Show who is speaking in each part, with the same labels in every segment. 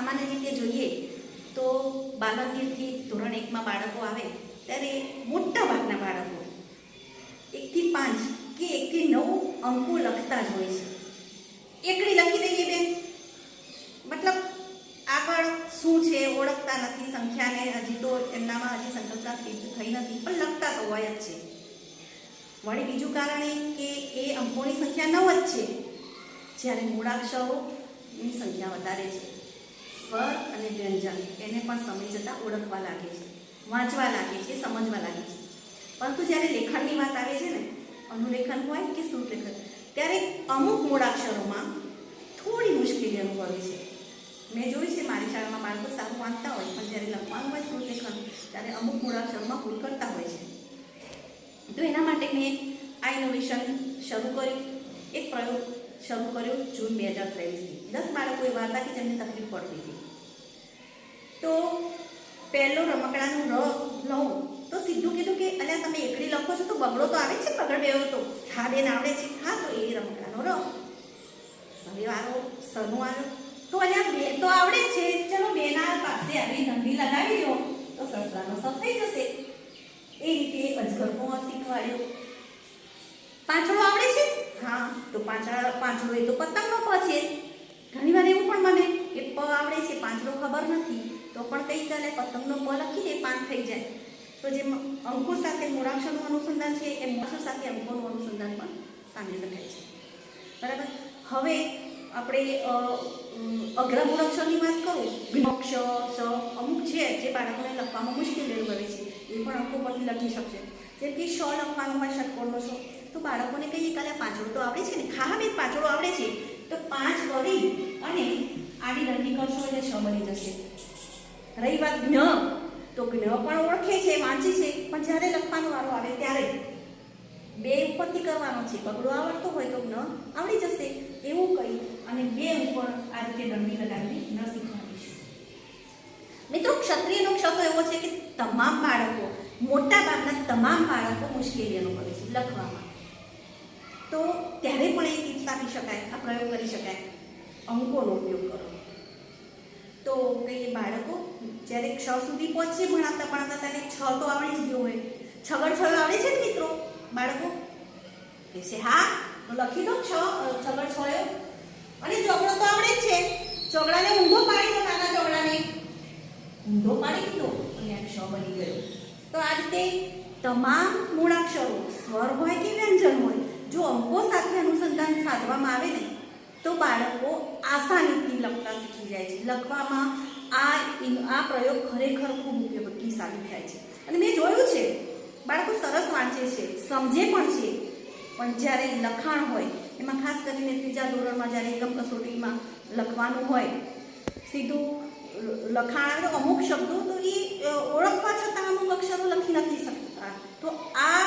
Speaker 1: સામાન્ય રીતે જોઈએ તો બાલમંદિરથી ધોરણ એકમાં બાળકો આવે ત્યારે મોટા ભાગના બાળકો એકથી પાંચ કે એકથી નવ અંકો લખતા જ હોય છે. એકડી લખી દઈએ બેન. મતલબ આગળ શું છે ઓળખતા નથી, સંખ્યાને હજી તો એમનામાં હજી સંકલ્પતા થઈ નથી, પણ લખતા તો હોય જ છે. વળી બીજું કારણ એ કે એ અંકોની સંખ્યા નવ જ છે. જ્યારે મૂળાક્ષરોની સંખ્યા વધારે છે. સ્વર અને વ્યંજન એને પણ સમય જતાં ઓળખવા લાગે છે, વાંચવા લાગે છે, સમજવા લાગે છે. પરંતુ જ્યારે લેખનની વાત આવે છે ને, અનુલેખન હોય કે શ્રુતલેખન ત્યારે અમુક મૂળાક્ષરોમાં થોડી મુશ્કેલી અનુભવે છે. મેં જોયું છે મારી શાળામાં બાળકો સારું વાંચતા હોય, પણ જ્યારે લખવાનું હોય શ્રુતલેખન ત્યારે અમુક મૂળાક્ષરોમાં ભૂલ કરતા હોય છે. તો એના માટે મેં આ ઇનોવેશન શરૂ કર્યું, એક પ્રયોગ શરૂ કર્યો જૂન બે હજાર ત્રેવીસથી. દસ બાળકો એવા હતા કે જેમને તકલીફ પડતી હતી. તો પહેલો રમકડાનું ર લઉં, તો સીધું કીધું કે, અલ્યા, તમે એકડી લખો છો તો બગડો તો આવે છે બગડ બેવો તો. હા, બેન, આવડે છે. હા, તો એ રમકડાનો ર. હવે વારો સનું આવ્યો. તો અલ્યા બે તો આવડે છે. ચલો, બેના પાસે આવી નંદી લગાવી દો. તો સસરાનો સફ થઈ જશે. એ રીતે અજગરનો શીખવાડ્યો. પાંચડો આવડે છે? હા, તો પાંચડા પાંચડો એ તો પતંગનો પ છે. ઘણી વાર એવું પણ મને કે પ આવડે છે પાંચડો ખબર નથી, તો પણ કઈ ચાલે પતંગનો પ લખી દે પાંચ થઈ જાય. તો જે અંકુર સાથે મૂળાક્ષરનું અનુસંધાન છે, એ મૂળાક્ષર સાથે અંકોનું અનુસંધાન પણ સામે શકાય છે. બરાબર? હવે આપણે અઘરા મૂળાક્ષરની વાત કરું ક્ષ સ, અમુક છે જે બાળકોને લખવામાં મુશ્કેલી કરે છે, એ પણ અંકો પરથી લખી શકશે. જેમ કે શ લખવાનું હોય ષટકોણનો છો તો બાળકોને કહીએ કાલે પાંચડો તો આવડે છે ને? ખા બેન પાંચડો આવડે છે? આડી રંડી કરશો એટલે શ બની જશે. રહી વાત જ્ઞ તો જ્ઞ પણ ઓળખે છે, વાંચે છે, પણ જ્યારે લખવાનો વારો આવે ત્યારે. બે ઉપરથી કરવાનો છે, પગડો આવડતો હોય તો જ્ઞ આવડી જશે, એવું કહી અને બે ઉપર આ રીતે દંડી લગાવી ન શીખવાડીશું. મિત્રો, ક્ષત્રિયનો ક્ષતો એવો છે કે તમામ બાળકો, મોટા ભાગના તમામ બાળકો મુશ્કેલી અનુભવે છે લખવામાં. તો ત્યારે પણ એ ટિપ્સ આપી શકાય, આ પ્રયોગ કરી શકાય. અંકોનો ઉપયોગ કરો. તો કહીએ બાળકો જ્યારે ક્ષ સુધી પહોંચે ભણાવતા ભણાવતા ત્યારે છ તો આવડી જ ગયો હોય. છગડ છ આવડે છે ને મિત્રો? બાળકો? કહેશે, હા, તો લખી દો છ છગડ છયો અને ચોગડો તો આવડે જ છે. ચોગડાને ઊંધો પાડી દો, નાના ચોગડાને ઊંધો પાડી દીધો, અને આ ક્ષ બની ગયો. તો આ રીતે તમામ મૂળાક્ષરો સ્વર હોય કે વ્યંજન હોય, જો અંકો સાથે અનુસંધાન સાધવામાં આવે ને તો બાળકો આસાનીથી લખતા શીખી જાય છે. લખવામાં આ આ પ્રયોગ ખરેખર ખૂબ ઉપયોગી સાબિત થાય છે. અને મેં જોયું છે, બાળકો સરસ વાંચે છે, સમજે પણ છે. પણ જ્યારે લખાણ હોય, એમાં ખાસ કરીને ત્રીજા ધોરણમાં જ્યારે એકમ કસોટીમાં લખવાનું હોય, સીધું લખાણ અમુક શબ્દો તો એ ઓળખવા છતાં અમુક અક્ષરો લખી નથી શકતા. તો આ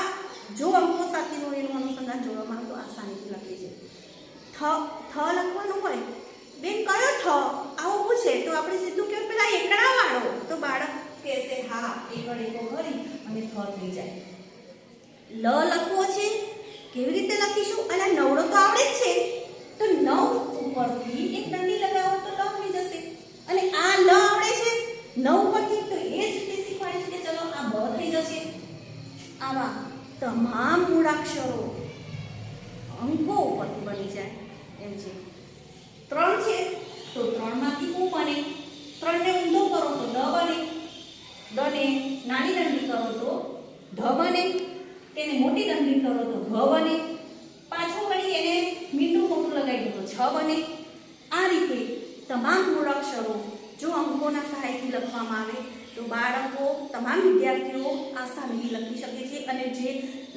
Speaker 1: જો અંકો સાથેનું એનું અનુસંધાન જોવામાં આવે તો આસાનીથી લખી છે થ થ લખવાનું હોય. બેન, કયો થ? આવું પૂછે તો આપણે સીધું કે પેલા એકડા વાળો તો બાળક કહેશે, હા, એકડ એકો ભરી અને થ થઈ જાય. લ લખવો છે? કેવી રીતે લખીશું? અને નવડો તો આવડે જ છે. તો નવ ઉપરથી એક દંડી લગાવો તો લ થઈ જશે. અને આ લ આવડે છે? નવ ઉપરથી તો એ જ રીતે શીખવાડીશ કે ચલો આ બ થઈ જશે. આવા તમામ મૂળાક્ષરો અંકો ઉપરથી બની જાય એમ છે ત્રણ છે, તો ત્રણમાંથી શું બને ત્રણને ઊંધો કરો તો ડ બને. ડને નાની દંડી કરો તો ઢ બને. તેને મોટી દંડી કરો તો ઘ બને. પાછું વળી એને મીઠું મોટું લગાવી તો છ બને. આ રીતે તમામ મૂળાક્ષરો જો અંકોના સહાયથી લખવામાં આવે, તો બાળકો, તમામ વિદ્યાર્થીઓ આસાનીથી લખી શકે છે અને જે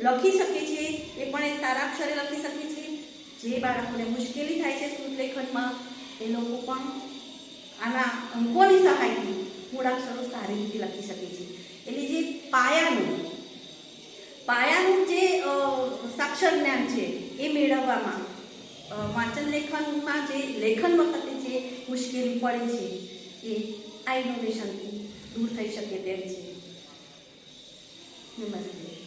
Speaker 1: લખી શકે છે, એ પણ એ સારા અક્ષરે લખી શકે છે. જે બાળકોને મુશ્કેલી થાય છે શુદ્ધલેખનમાં એ લોકો પણ આના અંકોની સહાયથી મૂળાક્ષરો સારી રીતે લખી શકે છે. એટલે જે પાયાનું પાયાનું જે અ, સાક્ષર જ્ઞાન છે એ મેળવવામાં અ, વાંચન લેખનમાં જે લેખન વખતે જે મુશ્કેલી પડે છે એ આ ઇનોવેશનથી દૂર થઈ શકે તેમ છે. નમસ્તે.